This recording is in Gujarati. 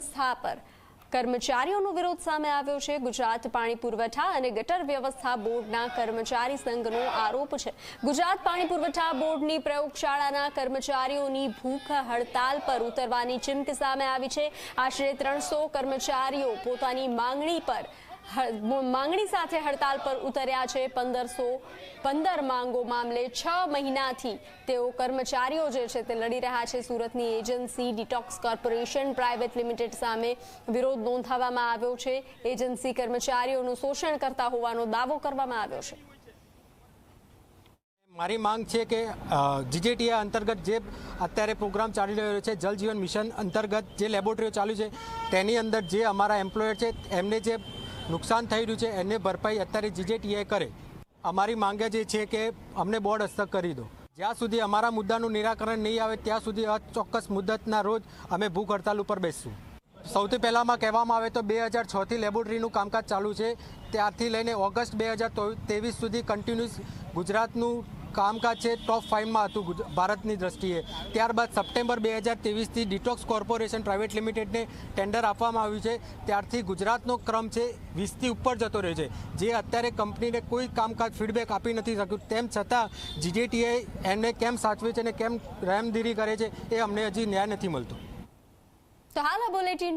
સંસ્થા પર. કર્મચારીઓનો વિરોધ સામે આવ્યો છે. ગુજરાત પાણી પુરવઠા અને ગટર વ્યવસ્થા બોર્ડના કર્મચારી સંઘનો આરોપ છે. ગુજરાત પાણી પુરવઠા બોર્ડની પ્રયોગશાળાના કર્મચારીઓની ભૂખ હડતાલ પર ઉતરવાની ચીમકી સામે આવી છે. આશરે ત્રણસો કર્મચારીઓ પોતાની માંગણી પર માંગણી સાથે હડતાલ પર ઉતર્યા છે. પંદરસો પંદર માંગો મામલે છ મહિનાથી તેઓ કર્મચારીઓ જે છે તે લડી રહ્યા છે. સુરતની agency Detox corporation private limited સામે વિરોધ નોંધાવવામાં આવ્યો છે. એજન્સી કર્મચારીઓનું શોષણ કરતા હોવાનો દાવો કરવામાં આવ્યો છે. મારી માંગ છે કે જીજેટીએ અંતર્ગત જે અત્યારે પ્રોગ્રામ ચાલી રહ્યો છે, જલ જીવન મિશન અંતર્ગત જે લેબોરેટરીઓ ચાલુ છે, તેની અંદર જે અમારા એમ્પ્લોયર છે, એમને જે નુકસાન થઈ રહ્યું છે, એને ભરપાઈ અત્યારે જીજેટીએ કરે. અમારી માંગે જે છે કે અમને બોર્ડ હસ્તક કરી દો. જ્યાં સુધી અમારા મુદ્દાનું નિરાકરણ નહીં આવે, ત્યાં સુધી અચોક્કસ મુદ્દતના રોજ અમે ભૂખ હડતાલ ઉપર બેસશું. સૌથી પહેલાંમાં કહેવામાં આવે તો બે હજાર છથી લેબોરેટરીનું કામકાજ ચાલુ છે. ત્યારથી લઈને ઓગસ્ટ બે હજાર ત્રેવીસ સુધી કન્ટિન્યુઅસ ગુજરાતનું કામકાજ છે ટોપ ફાઇવમાં હતું ભારતની દ્રષ્ટિએ. ત્યારબાદ સપ્ટેમ્બર બે હજાર ત્રેવીસથી ડિટોક્સ કોર્પોરેશન પ્રાઇવેટ લિમિટેડને ટેન્ડર આપવામાં આવ્યું છે. ત્યારથી ગુજરાતનો ક્રમ છે વીસથી ઉપર જતો રહ્યો છે. જે અત્યારે કંપનીને કોઈ કામકાજ ફીડબેક આપી નથી શક્યું. તેમ છતાં જીજેટીએ એમને કેમ સાચવે છે અને કેમ રહેમદીરી કરે છે એ અમને હજી ન્યાય નથી મળતો. તો હાલ આ બુલેટિન